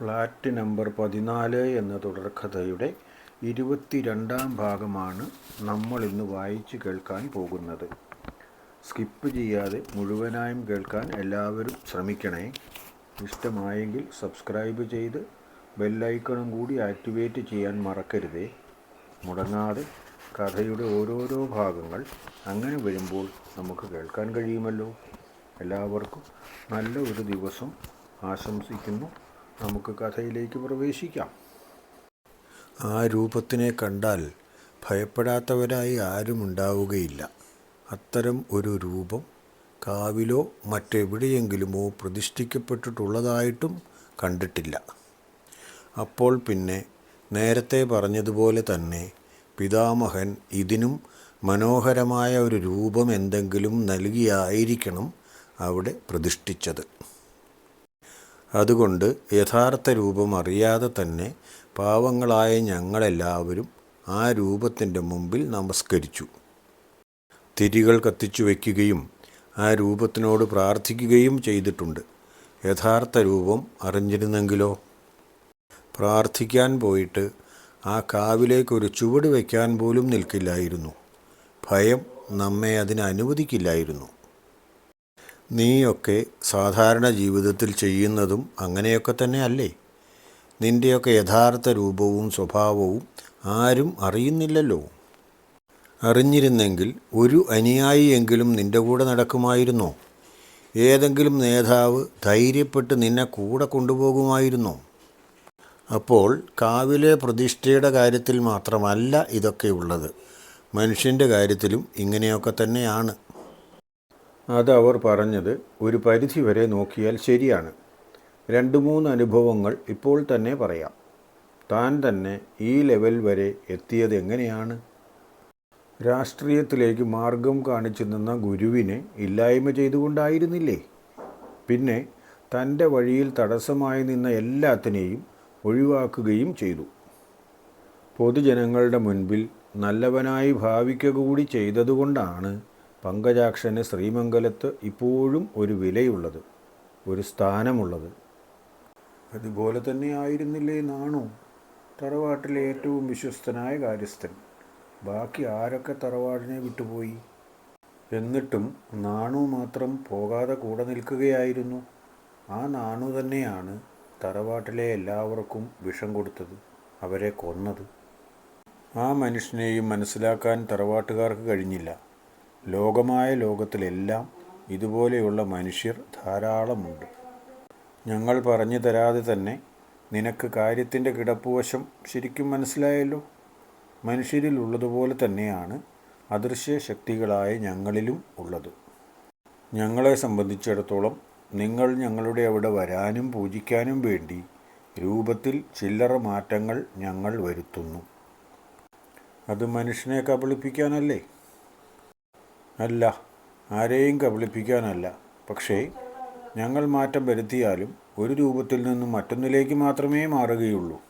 Flat number പതിനാല് എന്ന തുടർക്കഥയുടെ ഇരുപത്തിരണ്ടാം ഭാഗമാണ് നമ്മൾ ഇന്ന് വായിച്ചു കേൾക്കാൻ പോകുന്നത്. സ്കിപ്പ് ചെയ്യാതെ മുഴുവനായും കേൾക്കാൻ എല്ലാവരും ശ്രമിക്കണേ. ഇഷ്ടമായെങ്കിൽ സബ്സ്ക്രൈബ് ചെയ്ത് ബെല്ലൈക്കണും കൂടി ആക്ടിവേറ്റ് ചെയ്യാൻ മറക്കരുതേ. മുടങ്ങാതെ കഥയുടെ ഓരോരോ ഭാഗങ്ങൾ അങ്ങനെ വരുമ്പോൾ നമുക്ക് കേൾക്കാൻ കഴിയുമല്ലോ? എല്ലാവർക്കും നല്ല ഒരു ദിവസം ആശംസിക്കുന്നു. നമുക്ക് കഥയിലേക്ക് പ്രവേശിക്കാം. ആ രൂപത്തിനെ കണ്ടാൽ ഭയപ്പെടാത്തവരായി ആരുമുണ്ടാവുകയില്ല. അത്തരം ഒരു രൂപം കാവിലോ മറ്റെവിടെയെങ്കിലുമോ പ്രതിഷ്ഠിക്കപ്പെട്ടിട്ടുള്ളതായിട്ടും കണ്ടിട്ടില്ല. അപ്പോൾ പിന്നെ നേരത്തെ പറഞ്ഞതുപോലെ തന്നെ പിതാമഹൻ ഇതിനും മനോഹരമായ ഒരു രൂപം എന്തെങ്കിലും നൽകിയായിരിക്കണം അവിടെ പ്രതിഷ്ഠിച്ചത്. അതുകൊണ്ട് യഥാർത്ഥ രൂപം അറിയാതെ തന്നെ പാവങ്ങളായ ഞങ്ങളെല്ലാവരും ആ രൂപത്തിന്റെ മുമ്പിൽ നമസ്കരിച്ചു. തിരികൾ കത്തിച്ചു വയ്ക്കുകയും ആ രൂപത്തിനോട് പ്രാർത്ഥിക്കുകയും ചെയ്തിട്ടുണ്ട്. യഥാർത്ഥ രൂപം അറിഞ്ഞിരുന്നെങ്കിലോ? പ്രാർത്ഥിക്കാൻ പോയിട്ട് ആ കാവിലേക്കൊരു ചുവട് വയ്ക്കാൻ പോലും നിൽക്കില്ലായിരുന്നു. ഭയം നമ്മെ അതിന് അനുവദിക്കില്ലായിരുന്നു. നീയൊക്കെ സാധാരണ ജീവിതത്തിൽ ചെയ്യുന്നതും അങ്ങനെയൊക്കെ തന്നെ അല്ലേ നിന്റെയൊക്കെ യഥാർത്ഥ രൂപവും സ്വഭാവവും ആരും അറിയുന്നില്ലല്ലോ. അറിഞ്ഞിരുന്നെങ്കിൽ ഒരു അനുയായിയെങ്കിലും നിന്റെ കൂടെ നടക്കുമായിരുന്നോ? ഏതെങ്കിലും നേതാവ് ധൈര്യപ്പെട്ട് നിന്നെ കൂടെ കൊണ്ടുപോകുമായിരുന്നോ? അപ്പോൾ കാവിലെ പ്രതിഷ്ഠയുടെ കാര്യത്തിൽ മാത്രമല്ല ഇതൊക്കെയുള്ളത് മനുഷ്യന്റെ കാര്യത്തിലും ഇങ്ങനെയൊക്കെ തന്നെയാണ്. അതവർ പറഞ്ഞത് ഒരു പരിധി വരെ നോക്കിയാൽ ശരിയാണ്. രണ്ട് മൂന്ന് അനുഭവങ്ങൾ ഇപ്പോൾ തന്നെ പറയാം. താൻ തന്നെ ഈ ലെവൽ വരെ എത്തിയത് എങ്ങനെയാണ്? രാഷ്ട്രീയത്തിലേക്ക് മാർഗം കാണിച്ചു നിന്ന ഗുരുവിനെ ഇല്ലായ്മ ചെയ്തുകൊണ്ടായിരുന്നില്ലേ? പിന്നെ തന്റെ വഴിയിൽ തടസ്സമായി നിന്ന എല്ലാത്തിനെയും ഒഴിവാക്കുകയും ചെയ്തു. പൊതുജനങ്ങളുടെ മുൻപിൽ നല്ലവനായി ഭാവിക്കുക കൂടി ചെയ്തതുകൊണ്ടാണ് പങ്കജാക്ഷന് ശ്രീമംഗലത്ത് ഇപ്പോഴും ഒരു വിലയുള്ളത് ഒരു സ്ഥാനമുള്ളത്. അതുപോലെ തന്നെ ആയിരുന്നില്ലേ നാണു? തറവാട്ടിലെ ഏറ്റവും വിശ്വസ്തനായ കാര്യസ്ഥൻ. ബാക്കി ആരൊക്കെ തറവാടിനെ വിട്ടുപോയി? എന്നിട്ടും നാണു മാത്രം പോകാതെ കൂടെ നിൽക്കുകയായിരുന്നു. ആ നാണു തന്നെയാണ് തറവാട്ടിലെ എല്ലാവർക്കും വിഷം കൊടുത്തത് അവരെ കൊന്നത്. ആ മനുഷ്യനെയും മനസ്സിലാക്കാൻ തറവാട്ടുകാർക്ക് കഴിഞ്ഞില്ല. ലോകമായ ലോകത്തിലെല്ലാം ഇതുപോലെയുള്ള മനുഷ്യർ ധാരാളമുണ്ട്. ഞങ്ങൾ പറഞ്ഞു തരാതെ തന്നെ നിനക്ക് കാര്യത്തിന്റെ കിടപ്പുവശം ശരിക്കും മനസ്സിലായല്ലോ? മനുഷ്യരിൽ ഉള്ളതുപോലെ തന്നെയാണ് അദൃശ്യ ശക്തികളായ ഞങ്ങളിലും ഉള്ളത്. ഞങ്ങളെ സംബന്ധിച്ചിടത്തോളം നിങ്ങൾ ഞങ്ങളുടെ അവിടെ വരാനും പൂജിക്കാനും വേണ്ടി രൂപത്തിൽ ചില്ലറ മാറ്റങ്ങൾ ഞങ്ങൾ വരുത്തുന്നു. അത് മനുഷ്യനെ കബളിപ്പിക്കാനല്ലേ? അല്ല ആരെയും കബളിപ്പിക്കാനല്ല. പക്ഷേ ഞങ്ങൾ മാറ്റം വരുത്തിയാലും ഒരു രൂപത്തിൽ നിന്നും മറ്റൊന്നിലേക്ക് മാത്രമേ മാറുകയുള്ളൂ.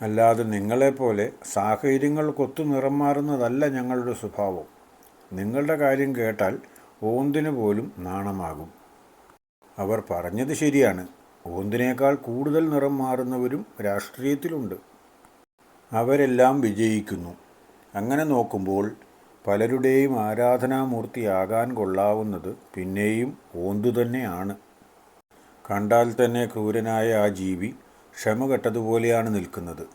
അല്ലാതെ നിങ്ങളെപ്പോലെ സാഹചര്യങ്ങൾക്കൊത്തു നിറം മാറുന്നതല്ല ഞങ്ങളുടെ സ്വഭാവം. നിങ്ങളുടെ കാര്യം കേട്ടാൽ ഓന്തിന് പോലും നാണമാകും. അവർ പറഞ്ഞത് ശരിയാണ്. ഓന്തിനേക്കാൾ കൂടുതൽ നിറം മാറുന്നവരും രാഷ്ട്രീയത്തിലുണ്ട്. അവരെല്ലാം വിജയിക്കുന്നു. അങ്ങനെ നോക്കുമ്പോൾ പലരുടെയും ആരാധനാമൂർത്തിയാകാൻ കൊള്ളാവുന്നത് പിന്നെയും ഓന്തു തന്നെയാണ് കണ്ടാൽ തന്നെ ക്രൂരനായ ആ ജീവി ക്ഷമ കെട്ടതുപോലെയാണ് നിൽക്കുന്നത്.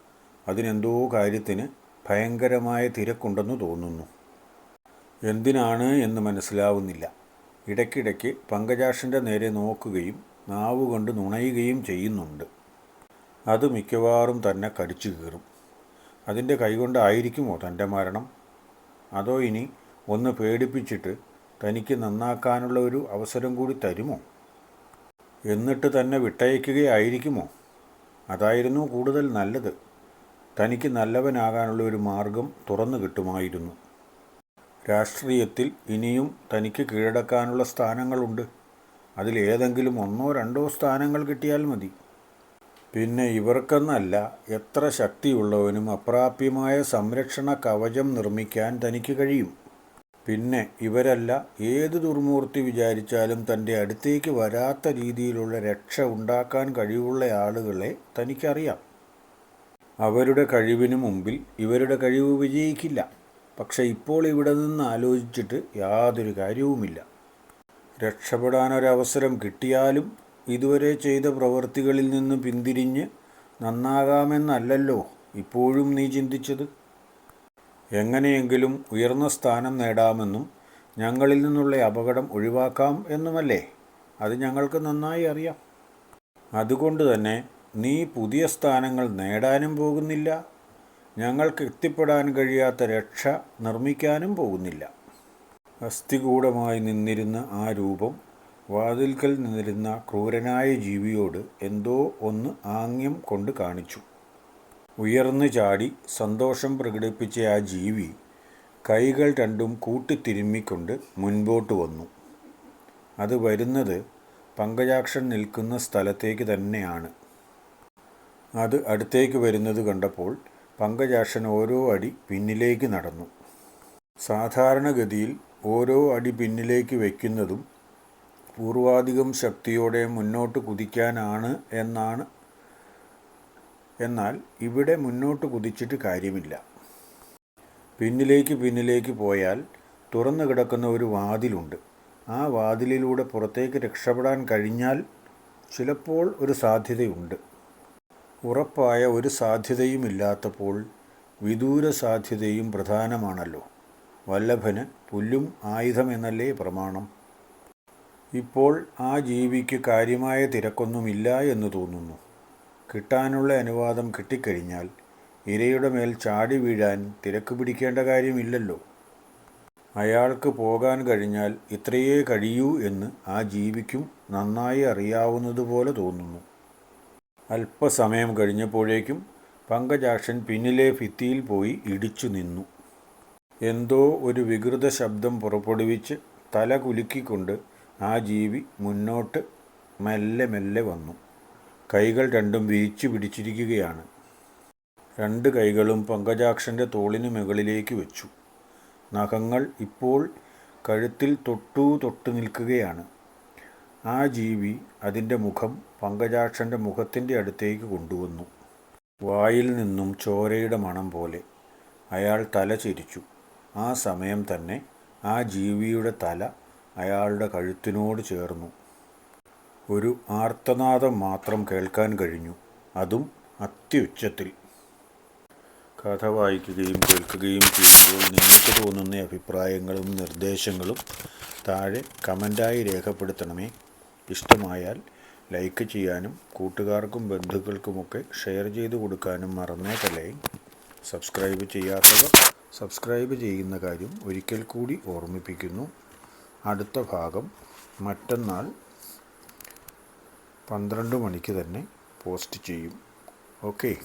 അതിനെന്തോ കാര്യത്തിന് ഭയങ്കരമായ തിരക്കുണ്ടെന്ന് തോന്നുന്നു. എന്തിനാണ് എന്ന് മനസ്സിലാവുന്നില്ല. ഇടയ്ക്കിടയ്ക്ക് പങ്കജാക്ഷന്റെ നേരെ നോക്കുകയും നാവുകൊണ്ട് നുണയുകയും ചെയ്യുന്നുണ്ട്. അത് മിക്കവാറും തന്നെ കടിച്ചു കീറും. അതിന്റെ കൈകൊണ്ടായിരിക്കുമോ തന്റെ മരണം? അതോ ഇനി ഒന്ന് പേടിപ്പിച്ചിട്ട് തനിക്ക് നന്നാക്കാനുള്ള ഒരു അവസരം കൂടി തരുമോ? എന്നിട്ട് തന്നെ വിട്ടയക്കുകയായിരിക്കുമോ? അതായിരുന്നു കൂടുതൽ നല്ലത്. തനിക്ക് നല്ലവനാകാനുള്ള ഒരു മാർഗം തുറന്നു കിട്ടുമായിരുന്നു. രാഷ്ട്രീയത്തിൽ ഇനിയും തനിക്ക് കീഴടക്കാനുള്ള സ്ഥാനങ്ങളുണ്ട്. അതിലേതെങ്കിലും ഒന്നോ രണ്ടോ സ്ഥാനങ്ങൾ കിട്ടിയാൽ മതി. പിന്നെ ഇവർക്കെന്നല്ല എത്ര ശക്തിയുള്ളവനും അപ്രാപ്യമായ സംരക്ഷണ കവചം നിർമ്മിക്കാൻ തനിക്ക് കഴിയും. പിന്നെ ഇവരല്ല ഏത് ദുർമൂർത്തി വിചാരിച്ചാലും തന്റെ അടുത്തേക്ക് വരാത്ത രീതിയിലുള്ള രക്ഷ ഉണ്ടാക്കാൻ കഴിവുള്ള ആളുകളെ തനിക്കറിയാം. അവരുടെ കഴിവിന് മുമ്പിൽ ഇവരുടെ കഴിവ് വിജയിക്കില്ല. പക്ഷെ ഇപ്പോൾ ഇവിടെ നിന്ന് ആലോചിച്ചിട്ട് യാതൊരു കാര്യവുമില്ല. രക്ഷപ്പെടാനൊരവസരം കിട്ടിയാലും ഇതുവരെ ചെയ്ത പ്രവൃത്തികളിൽ നിന്ന് പിന്തിരിഞ്ഞ് നന്നാകാമെന്നല്ലല്ലോ ഇപ്പോഴും നീ ചിന്തിച്ചത്? എങ്ങനെയെങ്കിലും ഉയർന്ന സ്ഥാനം നേടാമെന്നും ഞങ്ങളിൽ നിന്നുള്ള അപകടം ഒഴിവാക്കാം എന്നുമല്ലേ? അത് ഞങ്ങൾക്ക് നന്നായി അറിയാം. അതുകൊണ്ട് തന്നെ നീ പുതിയ സ്ഥാനങ്ങൾ നേടാനും പോകുന്നില്ല. ഞങ്ങൾക്ക് എത്തിപ്പെടാൻ കഴിയാത്ത രക്ഷ നിർമ്മിക്കാനും പോകുന്നില്ല. അസ്ഥികൂടമായി നിന്നിരുന്ന ആ രൂപം വാതിൽക്കൽ നിന്നിരുന്ന ക്രൂരനായ ജീവിയോട് എന്തോ ഒന്ന് ആംഗ്യം കൊണ്ട് കാണിച്ചു. ഉയർന്നു ചാടി സന്തോഷം പ്രകടിപ്പിച്ച ആ ജീവി കൈകൾ രണ്ടും കൂട്ടിത്തിരുമ്മിക്കൊണ്ട് മുൻപോട്ട് വന്നു. അത് വരുന്നത് പങ്കജാക്ഷൻ നിൽക്കുന്ന സ്ഥലത്തേക്ക് തന്നെയാണ്. അത് അടുത്തേക്ക് വരുന്നത് കണ്ടപ്പോൾ പങ്കജാക്ഷൻ ഓരോ അടി പിന്നിലേക്ക് നടന്നു. സാധാരണഗതിയിൽ ഓരോ അടി പിന്നിലേക്ക് വയ്ക്കുന്നതും പൂർവാധികം ശക്തിയോടെ മുന്നോട്ട് കുതിക്കാനാണ് എന്നാണ്. എന്നാൽ ഇവിടെ മുന്നോട്ട് കുതിച്ചിട്ട് കാര്യമില്ല. പിന്നിലേക്ക് പിന്നിലേക്ക് പോയാൽ തുറന്നു കിടക്കുന്ന ഒരു വാതിലുണ്ട്. ആ വാതിലിലൂടെ പുറത്തേക്ക് രക്ഷപ്പെടാൻ കഴിഞ്ഞാൽ ചിലപ്പോൾ ഒരു സാധ്യതയുണ്ട്. ഉറപ്പായ ഒരു സാധ്യതയും ഇല്ലാത്തപ്പോൾ വിദൂര സാധ്യതയും പ്രധാനമാണല്ലോ. വല്ലഭന് പുല്ലും ആയുധമെന്നല്ലേ പ്രമാണം. ഇപ്പോൾ ആ ജീവിക്ക് കാര്യമായ തിരക്കൊന്നുമില്ല എന്ന് തോന്നുന്നു. കിട്ടാനുള്ള അനുവാദം കിട്ടിക്കഴിഞ്ഞാൽ ഇരയുടെ മേൽ ചാടി വീഴാൻ തിരക്ക് പിടിക്കേണ്ട കാര്യമില്ലല്ലോ. അയാൾക്ക് പോകാൻ കഴിഞ്ഞാൽ ഇത്രയേ കഴിയൂ എന്ന് ആ ജീവിക്കും നന്നായി അറിയാവുന്നതുപോലെ തോന്നുന്നു. അല്പസമയം കഴിഞ്ഞപ്പോഴേക്കും പങ്കജാക്ഷൻ പിന്നിലെ ഭിത്തിയിൽ പോയി ഇടിച്ചു നിന്നു. എന്തോ ഒരു വികൃത ശബ്ദം പുറപ്പെടുവിച്ച് തല കുലുക്കിക്കൊണ്ട് ആ ജീവി മുന്നോട്ട് മെല്ലെ മെല്ലെ വന്നു. കൈകൾ രണ്ടും വിരിച്ചു പിടിച്ചിരിക്കുകയാണ്. രണ്ട് കൈകളും പങ്കജാക്ഷന്റെ തോളിന് മുകളിലേക്ക് വെച്ചു. നഖങ്ങൾ ഇപ്പോൾ കഴുത്തിൽ തൊട്ടു തൊട്ട് നിൽക്കുകയാണ്. ആ ജീവി അതിന്റെ മുഖം പങ്കജാക്ഷന്റെ മുഖത്തിന്റെ അടുത്തേക്ക് കൊണ്ടുവന്നു. വായിൽ നിന്നും ചോരയുടെ മണം പോലെ അയാൾ തല ചിരിച്ചു. ആ സമയം തന്നെ ആ ജീവിയുടെ തല അയാളുടെ കഴുത്തിനോട് ചേർന്നു. ഒരു ആർത്തനാദം മാത്രം കേൾക്കാൻ കഴിഞ്ഞു. അതും അത്യുച്ചത്തിൽ. കഥ വായിക്കുകയും കേൾക്കുകയും ചെയ്യുമ്പോൾ നിങ്ങൾക്ക് തോന്നുന്ന അഭിപ്രായങ്ങളും നിർദ്ദേശങ്ങളും താഴെ കമന്റായി രേഖപ്പെടുത്തണമേ. ഇഷ്ടമായാൽ ലൈക്ക് ചെയ്യാനും കൂട്ടുകാർക്കും ബന്ധുക്കൾക്കുമൊക്കെ ഷെയർ ചെയ്ത് കൊടുക്കാനും മറന്നേക്കല്ലേ. സബ്സ്ക്രൈബ് ചെയ്യാത്തവർ സബ്സ്ക്രൈബ് ചെയ്യുന്ന കാര്യം ഒരിക്കൽ കൂടി ഓർമ്മിപ്പിക്കുന്നു. അടുത്ത ഭാഗം മറ്റന്നാൾ പന്ത്രണ്ട് മണിക്ക് തന്നെ പോസ്റ്റ് ചെയ്യും. ഓക്കെ.